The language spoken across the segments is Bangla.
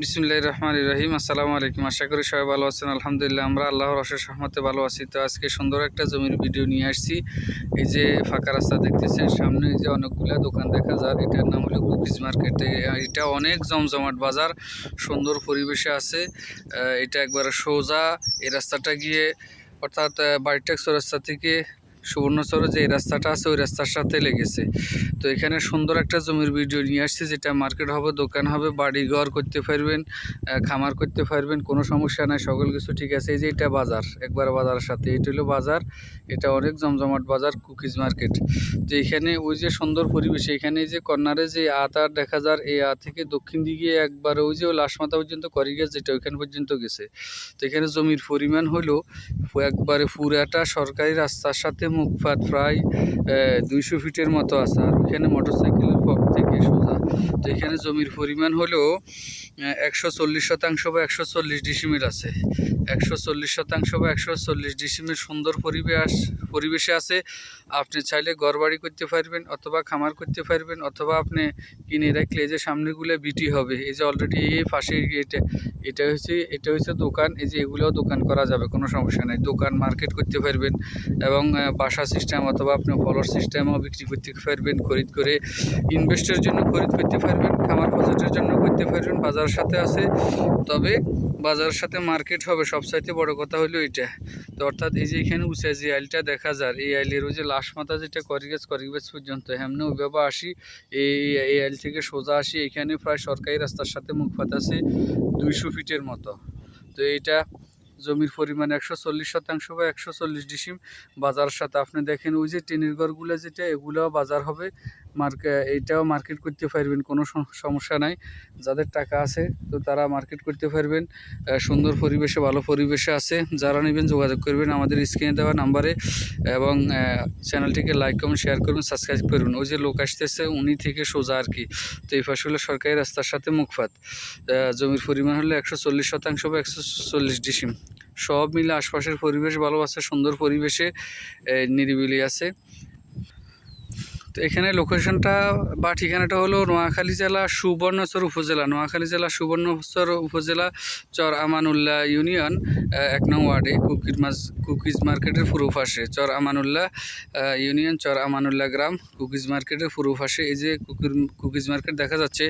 বিসমুল্লাহ রহমান রহিম, আসসালামু আলাইকুম। আশা করি সবাই ভালো আছেন, আলহামদুলিল্লাহ, আমরা আল্লাহর অশেষ রহমতে ভালো আছি। তো আজকে সুন্দর একটা জমির ভিডিও নিয়ে আসছি। এই যে ফাঁকা রাস্তা দেখতেছেন, সামনে যে অনেকগুলো দোকান দেখা যায়, এটার নাম হলো কুকিজ মার্কেট। এটা অনেক জমজমাট বাজার, সুন্দর পরিবেশে আছে। এটা একবার সোজা, এই রাস্তাটা গিয়ে অর্থাৎ বাইটেক্স রাস্তা থেকে সুবর্ণচর যে রাস্তাটা আছে, ওই রাস্তার সাথে লেগেছে। তো এখানে সুন্দর একটা জমির ভিডিও নিয়ে আসছি, যেটা মার্কেট হবে, দোকান হবে বাড়ি ঘর করতে পারবেন খামার করতে পারবেন, কোনো সমস্যা নাই, সকল কিছু ঠিক আছে। এই যে এটা বাজার, একবার বাজারের সাথে, এটা হলো বাজার, এটা অনেক জমজমাট বাজার, কুকিজ মার্কেট। তো এখানে ওই যে সুন্দর পরিবেশে, এখানে যে কর্নারে যে আতার দেখা যার, এই আ থেকে দক্ষিণ দিকে একবার ওই যে লাশমাথা পর্যন্ত করি গেছে যেটা ওইখান পর্যন্ত গেছে। তো এখানে জমির পরিমাণ হলো, একবারে পুরাটা সরকারি রাস্তার সাথে মুখপাত প্রায় দুইশো ফিটের মতো আছে। আর ওইখানে মোটরসাইকেলের পথ থেকে সোজা। তো এখানে জমির পরিমাণ হলো একশো চল্লিশ শতাংশ বা একশো চল্লিশ ডিসিমিল আছে। একশো চল্লিশ শতাংশ বা একশো চল্লিশ ডিসিমিল সুন্দর পরিবেশ, পরিবেশে আছে। আপনি চাইলে ঘরবাড়ি করতে পারবেন অথবা খামার করতে পারবেন অথবা আপনি কিনে রাখলে যে সামনেগুলো বিটি হবে, এই যে অলরেডি এই পাশে এটা এটা হচ্ছে এটা হচ্ছে দোকান, এই যে এগুলোও দোকান করা যাবে, কোনো সমস্যা নেই। দোকান মার্কেট করতে পারবেন এবং বাসা সিস্টেম অথবা আপনি ফলোর সিস্টেমও বিক্রি করতে পারবেন, খরিদ করে। ইনভেস্টের জন্য খরিদ করতে পারবেন, খামার বাজেটের জন্য করতে পারবেন বাজারের সাথে আছে। তবে বাজারের সাথে মার্কেট হবে। সবচাইতে বড় কথা হলো এটা তো অর্থাৎ এই যে এখানে উঁচা যে আইলটা দেখা যায়, এই আইলের ওই যে লাশ মাথা যেটা করিগেজ করিগেজ পর্যন্ত, হেমনে ওইভাবে আসি, এই এই আইল থেকে সোজা আসি। এখানে প্রায় সরকারি রাস্তার সাথে মুখপাত আছে দুইশো ফিটের মতো। তো এইটা জমির পরিমাণ একশো চল্লিশ শতাংশ বা একশো চল্লিশ ডিসিম বাজারের সাথে। আপনি দেখেন, ওই যে টিনের ঘরগুলো যেটা, এগুলোও বাজার হবে। মার্কে এইটাও মার্কেট করতে পারবেন, কোনো সমস্যা নাই। যাদের টাকা আছে, তো তারা মার্কেট করতে পারবেন। সুন্দর পরিবেশে, ভালো পরিবেশে আছে। যারা নেবেন, যোগাযোগ করবেন আমাদের স্ক্রিনে দেওয়া নাম্বারে। এবং চ্যানেলটিকে লাইক, কমেন্ট, শেয়ার করবেন সাবস্ক্রাইব করবেন ওই যে লোক আসতেছে, উনি থেকে সোজা আর কি। তো এই পাশে হলো সরকারি রাস্তার সাথে মুখপাত। জমির পরিমাণ হলো একশো চল্লিশ শতাংশ বা একশো চল্লিশ ডিসিম। সব মিলে আশপাশের পরিবেশ ভালো আছে সুন্দর পরিবেশে নিরিবিলি আছে। এখানে লোকেশনটা বা ঠিকানাটা হলো নোয়াখালী জেলা সুবর্ণচর উপজেলা। নোয়াখালী জেলা সুবর্ণচর উপজেলা, চর আমানুল্লাহ ইউনিয়ন এক নং ওয়ার্ডে কুকির মাছ, কুকিজ মার্কেটের পুরো পাশে। চর আমানুল্লাহ ইউনিয়ন, চর আমানুল্লাহ গ্রাম, কুকিজ মার্কেটের পুরো পাশে। এই যে কুকির, কুকিজ মার্কেট দেখা যাচ্ছে,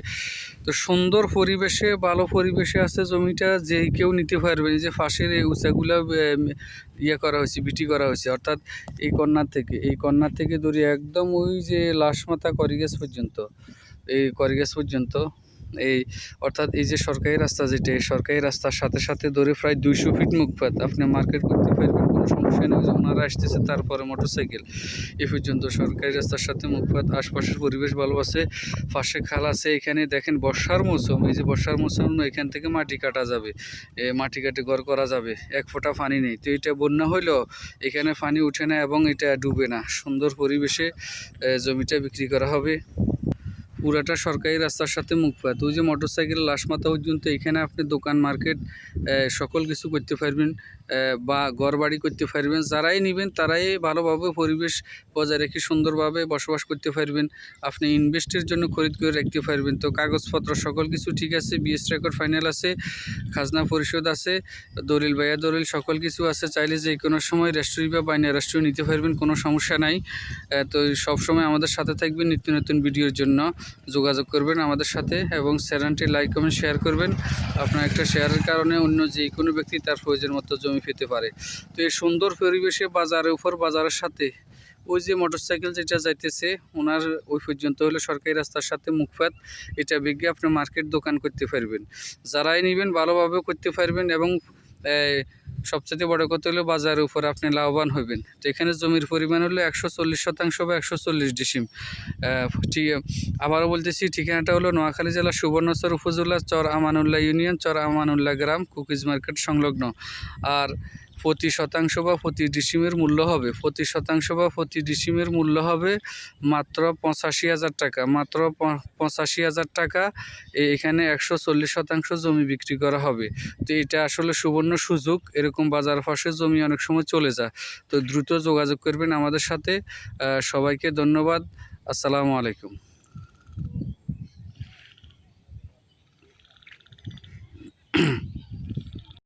তো সুন্দর পরিবেশে, ভালো পরিবেশে আছে জমিটা যে কেউ নিতে পারবে। এই যে ফাঁসের এই উঁচাগুলো ইয়ে করা হয়েছে, বিটি করা হয়েছে। অর্থাৎ এই কন্যার থেকে, এই কন্যার থেকে দূরে একদম ওই যে লাশমাথা করিগেস পর্যন্ত, এই করিগেস পর্যন্ত, এই অর্থাৎ এই যে সরকারি রাস্তা যেটা, এই সরকারি রাস্তার সাথে সাথে ধরে প্রায় দুইশো ফিট মুখপাত আপনি মার্কেট করতে পারবেন। সমস্যা নেই, ওনারা আসতেছে, তারপরে মোটরসাইকেল। এ পর্যন্ত সরকারি রাস্তার সাথে মুখপাত আশপাশের পরিবেশ ভালো আছে, পাশে খাল আছে, এখানে দেখেন বর্ষার মৌসুম, এই যে বর্ষার মৌসুম, এখান থেকে মাটি কাটা যাবে মাটি কাটে ঘর করা যাবে, এক ফোঁটা পানি নেই। তো এটা বন্যা হইলেও এখানে পানি উঠে না এবং এটা ডুবে না, সুন্দর পরিবেশে জমিটা বিক্রি করা হবে। পুরাটা সরকারি রাস্তার সাথে মুখ মুখপাত ওই যে মোটর সাইকেল লাশমাথা পর্যন্ত এখানে আপনি দোকান মার্কেট সকল কিছু করতে পারবেন বা ঘর বাড়ি করতে পারবেন। যারাই নেবেন তারাই ভালোভাবে পরিবেশ বজায় রেখে সুন্দরভাবে বসবাস করতে পারবেন। আপনি ইনভেস্টের জন্য খরিদ করে রাখতে পারবেন। তো কাগজপত্র সকল কিছু ঠিক আছে বিএস রেকর্ড ফাইনাল আছে, খাজনা পরিশোধ আছে, দলিল বাইয়া দলিল সকল কিছু আছে। চাইলে যে কোনো সময় রেস্টুরি বা বাইনা রেস্টুরি নিতে পারবেন, কোনো সমস্যা নাই। তো সবসময় আমাদের সাথে থাকবেন নিত্য নতুন ভিডিওর জন্য। যোগাযোগ করবেন আমাদের সাথে এবং চ্যানেলটি লাইক, কমেন্ট, শেয়ার করবেন। আপনার একটা শেয়ারের কারণে অন্য যে কোনো ব্যক্তি তার প্রয়োজন মতো জমি পেতে পারে। তো এই সুন্দর পরিবেশে বাজারের উপর, বাজারের সাথে ওই যে মোটরসাইকেল যেটা যাইতেছে, ওনার ওই পর্যন্ত হলো সরকারি রাস্তার সাথে মুখপাত। এটা বিজ্ঞে আপনি মার্কেট দোকান করতে পারবেন। যারাই নেবেন ভালোভাবে করতে পারবেন এবং সবচেয়ে বড় কথা হলো বাজারের উপর আপনি লাভবান হবেন তো এখানে জমির পরিমাণ হলো একশো চল্লিশ শতাংশ বা একশো চল্লিশ ডিসিম। ঠিক, আবারও বলতেছি, ঠিকানাটা হলো নোয়াখালী জেলার সুবর্ণচর উপজেলা চর আমানুল্লাহ ইউনিয়ন, চর আমানুল্লাহ গ্রাম, কুকিজ মার্কেট সংলগ্ন। আর প্রতি শতাংশ বা প্রতি ডিসিমের মূল্য হবে। প্রতি শতাংশ বা প্রতি ডিসিমের মূল্য হবে মাত্র পঁচাশি হাজার টাকা। মাত্র পঁচাশি হাজার টাকা এখানে একশো চল্লিশ শতাংশ জমি বিক্রি করা হবে। তো এটা আসলে সুবর্ণ সুযোগ। এরকম বাজার ফাঁসে জমি অনেক সময় চলে যায়। তো দ্রুত যোগাযোগ করবেন আমাদের সাথে। সবাইকে ধন্যবাদ। আসসালামু আলাইকুম।